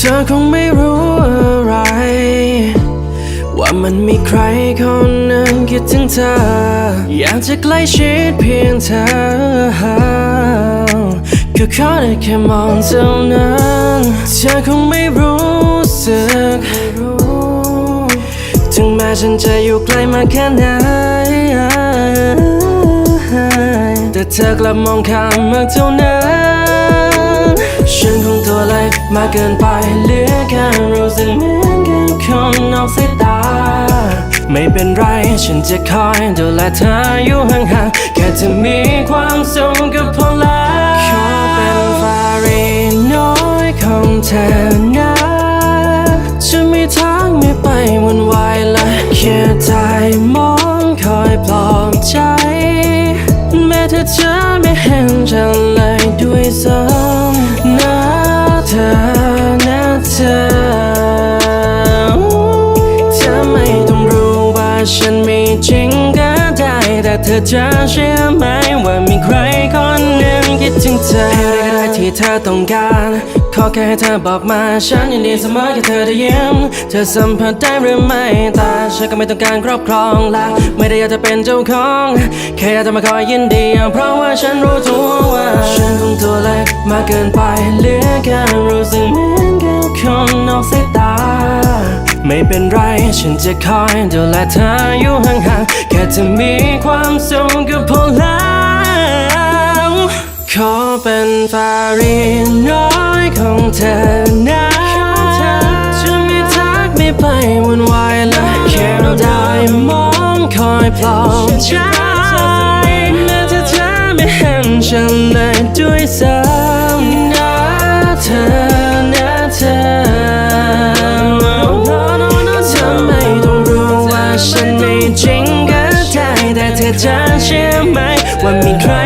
ธอคงไม่รู้อะไร ว่ามันมีใครคนหนึ่งคิดถึงเธอ อยากจะใกล้ชิดเพียงเธอก็ขอได้แค่มองเท่านั้นเธอคงไม่รู้สึก ถึงแม้ฉันจะอยู่ไกลมาแค่ไหน แต่เธอกลับมองข้ามมาเท่านั้น มากเกินไปเหลือแค่รู้สึกเหมือนกับคนนอกสายตา ไม่เป็นไรฉันจะคอยดูแลเธออยู่ห่างๆแค่จะมีความสุขก็พอแล้วขอเป็นฟารีน้อยของเธอนะจะไม่ทางไม่ไปวันวายและแค่ใจมอง เธอจะเชื่อไหมว่ามีใครคนหนึ่งคิดถึงเธอให้ได้ก็ได้ที่เธอต้องการ ขอแค่ให้เธอบอกมาฉันยินดีเสมอแค่เธอได้ยิ้มเธอสัมผัสได้หรือไม่แต่ฉันก็ไม่ต้องการครอบครองและไม่ได้อยากจะเป็นเจ้าของ แค่อยากจะมาคอยยินดี เพราะว่าฉันรู้ตัวว่าฉันคงตัวเล็กมากเกินไปเหลือแค่รู้สึกเหมือนกับคนนอกสายตา ไม่เป็นไรฉันจะคอยดูแลเธออยู่ห่าง จะมีความสุขก็พอแล้วขอเป็นฟารีน้อยของเธอนะจะไม่ทักไม่ไปวุ่นวายและแค่เราได้มองคอยปลอบใจ ฉันไ